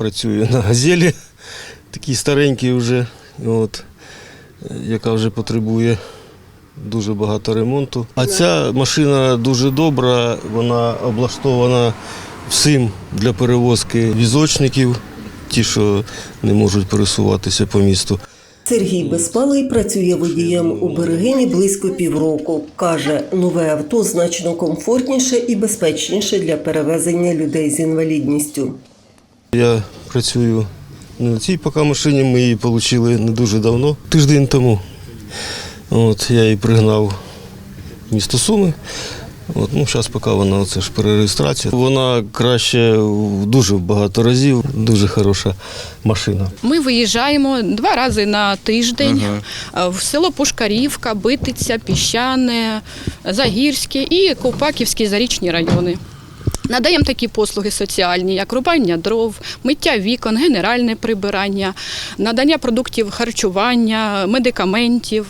працюю на газелі, такій старенькій вже, от, яка вже потребує дуже багато ремонту. А ця машина дуже добра, вона облаштована всім для перевозки візочників, ті, що не можуть пересуватися по місту. Сергій Безпалий працює водієм у Берегині близько півроку. Каже, нове авто значно комфортніше і безпечніше для перевезення людей з інвалідністю. Я працюю не на цій поки машині, ми її отримали не дуже давно, тиждень тому. От, я її пригнав в місто Суми. От, ну, зараз поки вона це ж перереєстрація. Вона краще в дуже багато разів, дуже хороша машина. Ми виїжджаємо два рази на тиждень е, в село Пушкарівка, Битиця, Піщане, Загірське і Ковпаківські зарічні райони. Надаємо такі послуги соціальні, як рубання дров, миття вікон, генеральне прибирання, надання продуктів харчування, медикаментів.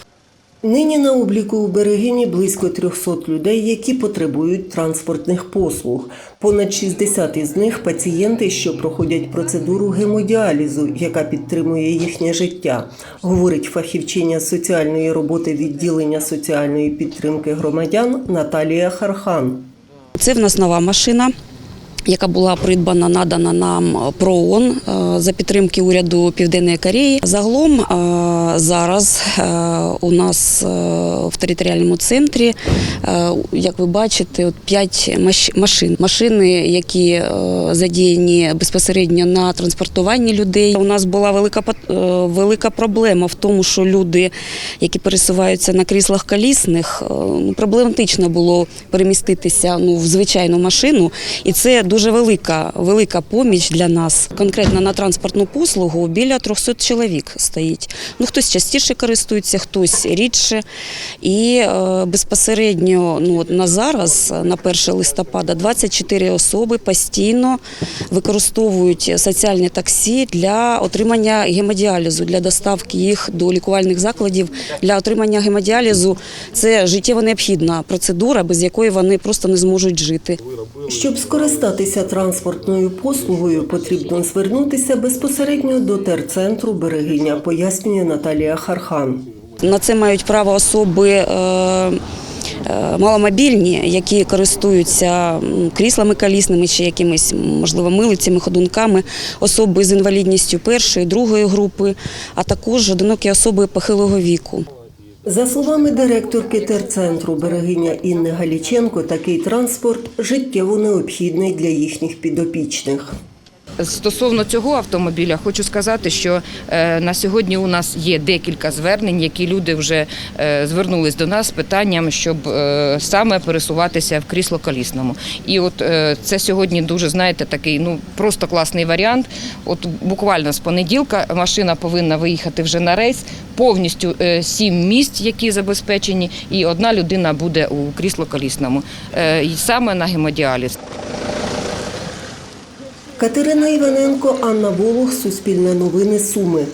Нині на обліку у Берегині близько 300 людей, які потребують транспортних послуг. Понад 60 із них пацієнти, що проходять процедуру гемодіалізу, яка підтримує їхнє життя, говорить фахівчиня соціальної роботи відділення соціальної підтримки громадян Наталія Хархан. Це в нас нова машина. Яка була придбана, надана нам ПРООН е, за підтримки уряду Південної Кореї. Загалом е, зараз е, у нас в територіальному центрі, як ви бачите, 5 машин. Машини, які задіяні безпосередньо на транспортуванні людей. У нас була велика велика проблема в тому, що люди, які пересуваються на кріслах колісних, ну, проблематично було переміститися ну, в звичайну машину, і це дуже велика, велика поміч для нас. Конкретно на транспортну послугу біля 300 чоловік стоїть. Ну, хтось частіше користується, хтось рідше. І е, безпосередньо ну, на зараз, на 1 листопада, 24 особи постійно використовують соціальні таксі для отримання гемодіалізу, для доставки їх до лікувальних закладів. Для отримання гемодіалізу це життєво необхідна процедура, без якої вони просто не зможуть жити. Щоб скористатися транспортною послугою, потрібно звернутися безпосередньо до терцентру Берегиня, пояснює Наталія Хархан. На це мають право особи. е, е, Маломобільні, які користуються кріслами колісними чи якимись, можливо, милицями, ходунками, особи з інвалідністю першої, другої групи, а також одинокі особи похилого віку. За словами директорки терцентру Берегиня Інни Галіченко, такий транспорт життєво необхідний для їхніх підопічних. Стосовно цього автомобіля, хочу сказати, що е, на сьогодні у нас є декілька звернень, які люди вже е, звернулись до нас з питанням, щоб е, саме пересуватися в крісло колісному. І от це сьогодні дуже знаєте такий ну просто класний варіант. От буквально з понеділка машина повинна виїхати вже на рейс. Повністю сім місць, які забезпечені, і одна людина буде у крісло колісному, і саме на гемодіаліз. Катерина Іваненко, Анна Волох, Суспільне новини Суми.